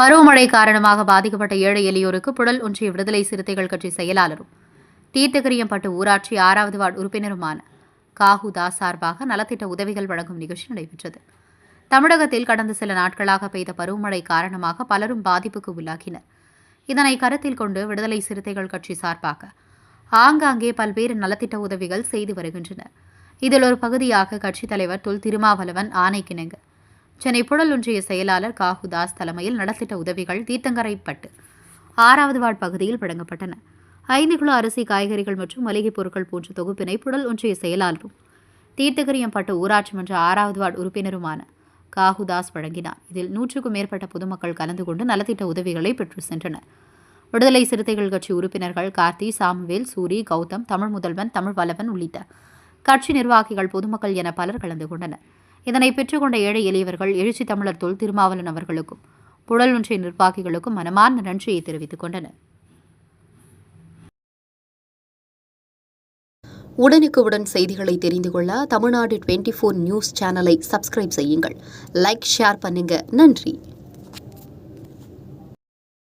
பருவமழை காரணமாக பாதிக்கப்பட்ட ஏழை எளியோருக்கு புழல் ஒன்றிய விடுதலை சிறுத்தைகள் கட்சி செயலாளரும் தீர்த்தகிரியம்பட்டு ஊராட்சி ஆறாவது வார்டு உறுப்பினருமான காஹு தாஸ் சார்பாக நலத்திட்ட உதவிகள் வழங்கும் நிகழ்ச்சி நடைபெற்றது. தமிழகத்தில் கடந்த சில நாட்களாக பெய்த பருவமழை காரணமாக பலரும் பாதிப்புக்கு உள்ளாகினர். இதனை கருத்தில் கொண்டு விடுதலை சிறுத்தைகள் கட்சி சார்பாக ஆங்காங்கே பல்வேறு நலத்திட்ட உதவிகள் செய்து வருகின்றனர். இதில் ஒரு பகுதியாக கட்சித் தலைவர் தொல் திருமாவளவன் ஆணைக்கிணங்க சென்னை புழல் ஒன்றிய செயலாளர் காகுதாஸ் தலைமையில் நலத்திட்ட உதவிகள் தீர்த்தங்கரைப்பட்டு ஆறாவது வார்டு பகுதியில் வழங்கப்பட்டன. ஐந்து கிலோ அரிசி காய்கறிகள் மற்றும் மளிகைப் பொருட்கள் போன்ற தொகுப்பினை புழல் ஒன்றிய செயலாளரும் தீர்த்தகரியம்பட்டு ஊராட்சி மன்ற ஆறாவது வார்டு உறுப்பினருமான காகுதாஸ் வழங்கினார். இதில் நூற்றுக்கும் மேற்பட்ட பொதுமக்கள் கலந்து கொண்டு நலத்திட்ட உதவிகளை பெற்று சென்றனர். விடுதலை சிறுத்தைகள் கட்சி உறுப்பினர்கள் கார்த்தி சாமுவேல் சூரி கௌதம் தமிழ் முதல்வன் தமிழ் வல்லவன் உள்ளிட்ட கட்சி நிர்வாகிகள் பொதுமக்கள் என பலர் கலந்து கொண்டனர். இதனை பெற்றுக்கொண்ட ஏழை எளியவர்கள் எழுச்சி தமிழர் தொல் திருமாவளன் அவர்களுக்கும் புழல் ஒன்றிய நிர்வாகிகளுக்கும் மனமார்ந்த நன்றியை தெரிவித்துக் கொண்டனர். உடனுக்குடன் செய்திகளை தெரிந்து கொள்ள தமிழ்நாடு டுவெண்ட்டி ஃபோர் நியூஸ் சேனலை சப்ஸ்கிரைப் செய்யுங்கள். லைக் ஷேர் பண்ணுங்க. நன்றி.